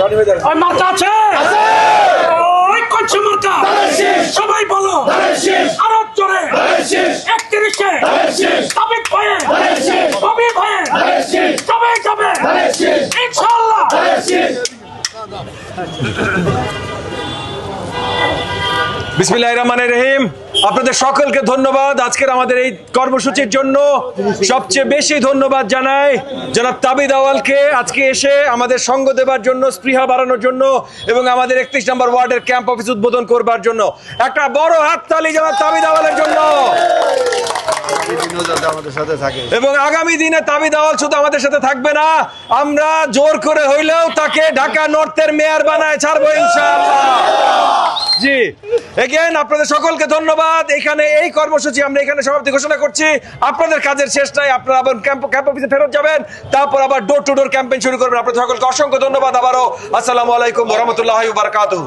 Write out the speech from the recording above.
ওই মার্কা আছে? ওই কঞ্চি মার্কা সবাই বলো। আরও জোরে। একত্রিশে। সাবিক ভয়ে কবি ভয়ে সবাই যাবে। ইনশাল্লাহ বিসমিল্লাহ রহমান রহিম। আপনাদের সকলকে ধন্যবাদ আজকের আমাদের এই কর্মসূচির জন্য। সবচেয়ে বেশি ধন্যবাদ জানাই জনাব তাবিদ আওয়ালকে। আজকে এসে আমাদের সঙ্গ দেবার জন্য, স্পৃহা বাড়ানোর জন্য এবং আমাদের একত্রিশ নম্বর ওয়ার্ডের ক্যাম্প অফিস উদ্বোধন করবার জন্য। একটা বড় হাততালি জনাব তাবিদ আওয়ালের জন্য। এবং আগামী দিনে তাবিদ আওয়াল শুধু আমাদের সাথে থাকবে না, আমরা জোর করে হইলেও তাকে ঢাকা নর্থের মেয়র বানায় ছাড়বো ইনশাআল্লাহ। জি। এগেন আপনাদের সকলকে ধন্যবাদ। এখানে এই কর্মসূচি আমরা এখানে সমাপ্তি ঘোষণা করছি। আপনাদের কাজের শেষ নাই, আপনারা আবার ক্যাম্প ক্যাম্প অফিসে ফেরত যাবেন। তারপর আবার ডোর টু ডোর ক্যাম্পেইন শুরু করবেন। আপনাদের সকলকে অসংখ্য ধন্যবাদ আবারও। আসসালামু আলাইকুম রহমতুল্লাহ বারকাতুহ।